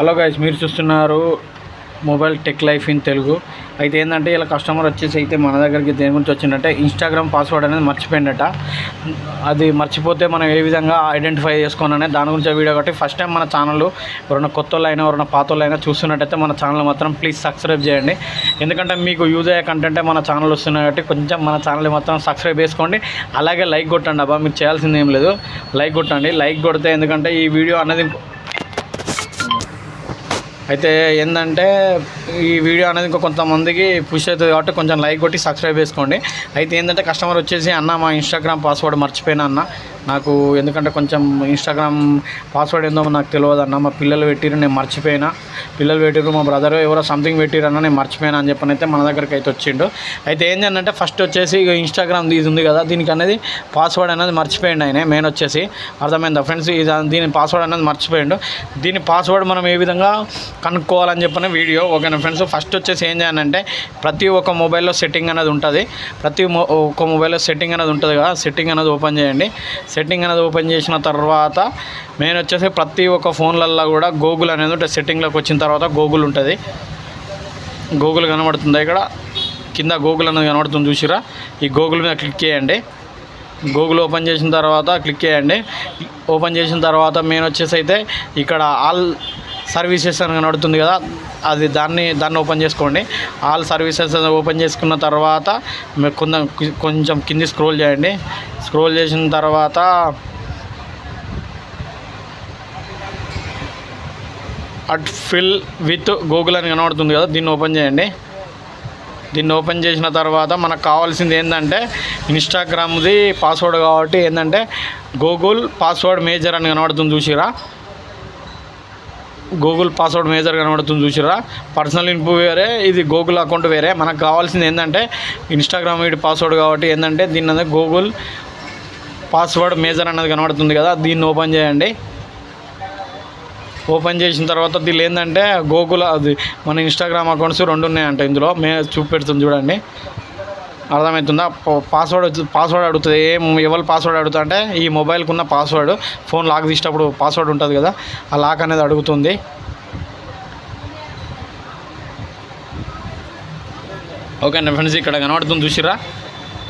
Hello guys మీరు చూస్తున్నారు mobile tech life in Telugu అయితే ఏంటంటే ఇలా కస్టమర్ వచ్చేసి అయితే మన దగ్గరికి దేని గురించి వచ్చిందంటే ఇన్స్టాగ్రామ్ పాస్వర్డ్ అనేది మర్చిపోయిందట. అది మర్చిపోతే మనం ఏ విధంగా ఐడెంటిఫై చేసుకోననే దాని గురించి వీడియో కాబట్టి ఫస్ట్ టైం మన ఛానల్ ఎవరైనా కొత్త వాళ్ళు అయినా ఎవరైనా పాత వాళ్ళు అయినా చూస్తున్నట్టయితే మన ఛానల్ మాత్రం ప్లీజ్ సబ్స్క్రైబ్ చేయండి. ఎందుకంటే మీకు యూజ్ అయ్యే కంటెంటే మన ఛానల్ వస్తున్నాయి కాబట్టి కొంచెం మన ఛానల్ మాత్రం సబ్స్క్రైబ్ చేసుకోండి. అలాగే లైక్ కొట్టండి అబ్బా మీకు చేయాల్సింది ఏం లేదు. లైక్ కొట్టండి. లైక్ కొడితే ఎందుకంటే ఈ వీడియో అనేది అయితే ఏంటంటే ఈ వీడియో అనేది ఇంకా కొంతమందికి పుష్ అవుతుంది కాబట్టి కొంచెం లైక్ కొట్టి సబ్స్క్రైబ్ చేసుకోండి. అయితే ఏంటంటే కస్టమర్ వచ్చేసి అన్న మా ఇన్స్టాగ్రామ్ పాస్వర్డ్ మర్చిపోయినా అన్న నాకు ఎందుకంటే కొంచెం ఇన్స్టాగ్రామ్ పాస్వర్డ్ ఏందో నాకు తెలియదు అన్న. మా పిల్లలు పెట్టిరు నేను మర్చిపోయినా. పిల్లలు పెట్టిరు మా బ్రదర్ ఎవరో సంథింగ్ పెట్టిరు అన్న నేను మర్చిపోయినా అని చెప్పని అయితే మన దగ్గరికి అయితే వచ్చిండు. అయితే ఏంటంటే ఫస్ట్ వచ్చేసి ఇక ఇన్స్టాగ్రామ్ ఇది ఉంది కదా దీనికి అనేది పాస్వర్డ్ అనేది మర్చిపోయిండు ఆయన మెయిన్ వచ్చేసి. అర్థమైందా ఫ్రెండ్స్ ఇది దీని పాస్వర్డ్ అనేది మర్చిపోయిండు. దీని పాస్వర్డ్ మనం ఏ విధంగా కనుక్కోవాలని చెప్పిన వీడియో ఓకేనా ఫ్రెండ్స్ ఫస్ట్ వచ్చేసి ఏం చేయాలంటే ప్రతి ఒక్క మొబైల్లో సెట్టింగ్ అనేది ఉంటుంది. ప్రతి మొ ఒక్క మొబైల్లో సెట్టింగ్ అనేది ఉంటుంది కదా సెట్టింగ్ అనేది ఓపెన్ చేయండి. సెట్టింగ్ అనేది ఓపెన్ చేసిన తర్వాత మెయిన్ వచ్చేసి ప్రతి ఒక్క ఫోన్లల్లో కూడా గూగుల్ అనేది ఉంటుంది. సెట్టింగ్లోకి వచ్చిన తర్వాత గూగుల్ ఉంటుంది. గూగుల్ కనబడుతుంది ఇక్కడ? కింద గూగుల్ అనేది కనబడుతుంది చూసిరా? ఈ గూగుల్ మీద క్లిక్ చేయండి. గూగుల్ ఓపెన్ చేసిన తర్వాత క్లిక్ చేయండి. ఓపెన్ చేసిన తర్వాత మెయిన్ వచ్చేసి అయితే ఇక్కడ ఆల్ సర్వీసెస్ అని కనబడుతుంది కదా అది దాన్ని దాన్ని ఓపెన్ చేసుకోండి. ఆల్ సర్వీసెస్ ఓపెన్ చేసుకున్న తర్వాత మీరు కొంచెం కొంచెం కింది స్క్రోల్ చేయండి. స్క్రోల్ చేసిన తర్వాత అట్ ఫిల్ విత్ గూగుల్ అని కనబడుతుంది కదా దీన్ని ఓపెన్ చేయండి. దీన్ని ఓపెన్ చేసిన తర్వాత మనకు కావాల్సింది ఏంటంటే ఇన్స్టాగ్రామ్ది పాస్వర్డ్ కాబట్టి ఏంటంటే గూగుల్ పాస్వర్డ్ మేజర్ అని కనబడుతుంది చూసిరా. గూగుల్ పాస్వర్డ్ మేజర్ కనబడుతుంది చూసిరా పర్సనల్ ఇన్పు వేరే ఇది గూగుల్ అకౌంట్ వేరే. మనకు కావాల్సింది ఏంటంటే ఇన్స్టాగ్రామ్ వీడి పాస్వర్డ్ కాబట్టి ఏంటంటే దీన్ని అనేది గూగుల్ పాస్వర్డ్ మేజర్ అన్నది కనబడుతుంది కదా దీన్ని ఓపెన్ చేయండి. ఓపెన్ చేసిన తర్వాత దీని ఏంటంటే గూగుల్ అది మన ఇన్స్టాగ్రామ్ అకౌంట్స్ రెండు ఉన్నాయంట ఇందులో. మే చూపెడుతుంది చూడండి. అర్థమవుతుందా? పాస్వర్డ్ పాస్వర్డ్ అడుగుతుంది. ఏం ఎవరు పాస్వర్డ్ అడుగుతా అంటే ఈ మొబైల్కి ఉన్న పాస్వర్డ్ ఫోన్ లాక్ తీసేటప్పుడు పాస్వర్డ్ ఉంటుంది కదా ఆ లాక్ అనేది అడుగుతుంది. ఓకే అండి ఫ్రెండ్స్ ఇక్కడ కనబడుతుంది చూసిరా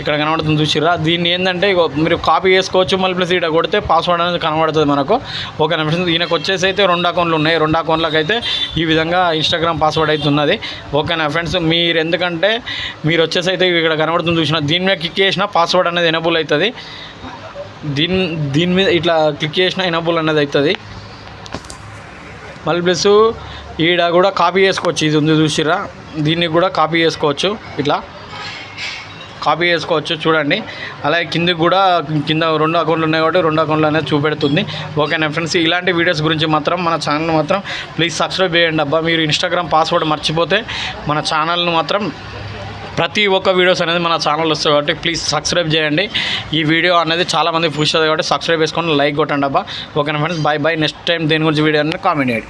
ఇక్కడ కనబడుతుంది చూసిరా దీన్ని ఏంటంటే మీరు కాపీ చేసుకోవచ్చు మళ్ళీ ప్లస్ ఇక్కడ కొడితే పాస్వర్డ్ అనేది కనబడుతుంది మనకు. ఒక నిమిషం ఈయనకు వచ్చేసి అయితే రెండు అకౌంట్లు ఉన్నాయి. రెండు అకౌంట్లకు అయితే ఈ విధంగా ఇన్స్టాగ్రామ్ పాస్వర్డ్ అయితే ఉన్నది. ఓకేనా ఫ్రెండ్స్ మీరు ఎందుకంటే మీరు వచ్చేసి అయితే ఇక్కడ కనబడుతుంది చూసిన దీని మీద క్లిక్ చేసిన పాస్వర్డ్ అనేది ఎనబుల్ అవుతుంది. దీని దీని మీద ఇట్లా క్లిక్ చేసిన ఎనబుల్ అనేది అవుతుంది. మళ్ళీ ప్లస్ ఈడ కూడా కాపీ చేసుకోవచ్చు. ఇది ఉంది చూసిరా దీన్ని కూడా కాపీ చేసుకోవచ్చు. ఇట్లా. కాపీ చేసుకోవచ్చు చూడండి. అలాగే కిందకి కూడా కింద రెండు అకౌంట్లు ఉన్నాయి కాబట్టి రెండు అకౌంట్లు అనేది చూపెడుతుంది. ఓకేనా ఫ్రెండ్స్ ఇలాంటి వీడియోస్ గురించి మాత్రం మన ఛానల్ మాత్రం ప్లీజ్ సబ్స్క్రైబ్ చేయండి అబ్బా. మీరు ఇన్స్టాగ్రామ్ పాస్వర్డ్ మర్చిపోతే మన ఛానల్ను మాత్రం ప్రతి ఒక్క వీడియోస్ అనేది మన ఛానల్ వస్తాయి కాబట్టి ప్లీజ్ సబ్స్క్రైబ్ చేయండి. ఈ వీడియో అనేది చాలామంది పుష్ అవుతుంది కాబట్టి సబ్స్క్రైబ్ చేసుకొని లైక్ కొట్టండి అబ్బా. ఓకేనా friends bye bye next time దేని గురించి వీడియో అనేది కామెంట్ చేయండి.